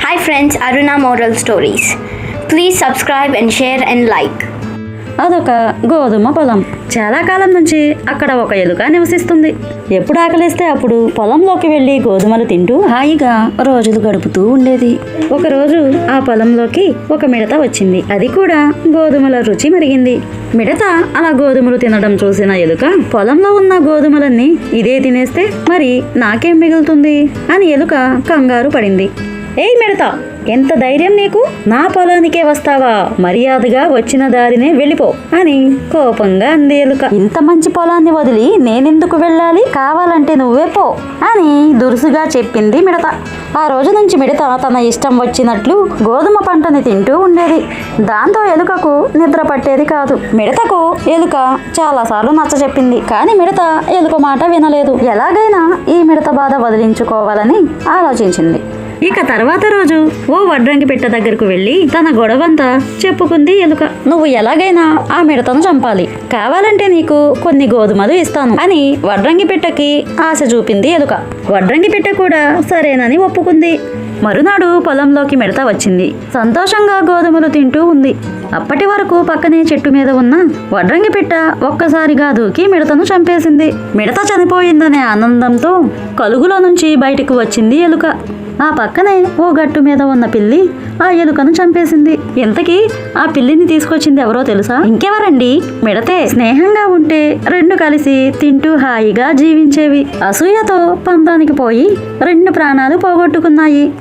Hi friends, Aruna Moral Stories. Please subscribe and share and like. అదొక గోధుమ పొలం. చాలా కాలం నుంచి అక్కడ ఒక ఎలుక నివసిస్తుంది. ఎప్పుడు ఆకలిస్తే అప్పుడు పొలంలోకి వెళ్ళి గోధుమలు తింటూ హాయిగా రోజులు గడుపుతూ ఉండేది. ఒకరోజు ఆ పొలంలోకి ఒక మిడత వచ్చింది. అది కూడా గోధుమల రుచి మరిగింది. మిడత అలా గోధుమలు తినడం చూసిన ఎలుక పొలంలో ఉన్న గోధుమలన్నీ ఇదే తినేస్తే మరి నాకేం మిగులుతుంది? అని ఎలుక కంగారు పడింది. ఏయ్ మిడత ఎంత ధైర్యం నీకు? నా పొలానికే వస్తావా? మర్యాదగా వచ్చిన దారినే వెళ్ళిపో అని కోపంగా అంది ఎలుక. ఇంత మంచి పొలాన్ని వదిలి నేనెందుకు వెళ్ళాలి? కావాలంటే నువ్వే పో అని దురుసుగా చెప్పింది మిడత. ఆ రోజు నుంచి మిడత తన ఇష్టం వచ్చినట్లు గోధుమ పంటని తింటూ ఉండేది. దాంతో ఎలుకకు నిద్ర పట్టేది కాదు. మిడతకు ఎలుక చాలాసార్లు నచ్చ చెప్పింది. కానీ మిడత ఎలుక మాట వినలేదు. ఎలాగైనా ఈ మిడత బాధ వదిలించుకోవాలని ఆలోచించింది. ఇక తర్వాత రోజు ఓ వడ్రంగి పెట్ట దగ్గరకు వెళ్ళి తన గొడవంతా చెప్పుకుంది ఎలుక. నువ్వు ఎలాగైనా ఆ మిడతను చంపాలి. కావాలంటే నీకు కొన్ని గోధుమలు ఇస్తాను అని వడ్రంగి పెట్టకి ఆశ చూపింది ఎలుక. వడ్రంగి పెట్ట కూడా సరేనని ఒప్పుకుంది. మరునాడు పొలంలోకి మిడత వచ్చింది. సంతోషంగా గోధుమలు తింటూ ఉంది. అప్పటి వరకు పక్కనే చెట్టు మీద ఉన్న వడ్రంగి పిట్ట ఒక్కసారిగా దూకి మిడతను చంపేసింది. మిడత చనిపోయిందనే ఆనందంతో కలుగులో నుంచి బయటకు వచ్చింది ఎలుక. ఆ పక్కనే ఓ గట్టు మీద ఉన్న పిల్లి ఆ ఎలుకను చంపేసింది. ఇంతకీ ఆ పిల్లిని తీసుకొచ్చింది ఎవరో తెలుసా? ఇంకెవరండి? మిడతే స్నేహంగా ఉంటే రెండు కలిసి తింటూ హాయిగా జీవించేవి. అసూయతో పంతానికి పోయి రెండు ప్రాణాలు పోగొట్టుకున్నాయి.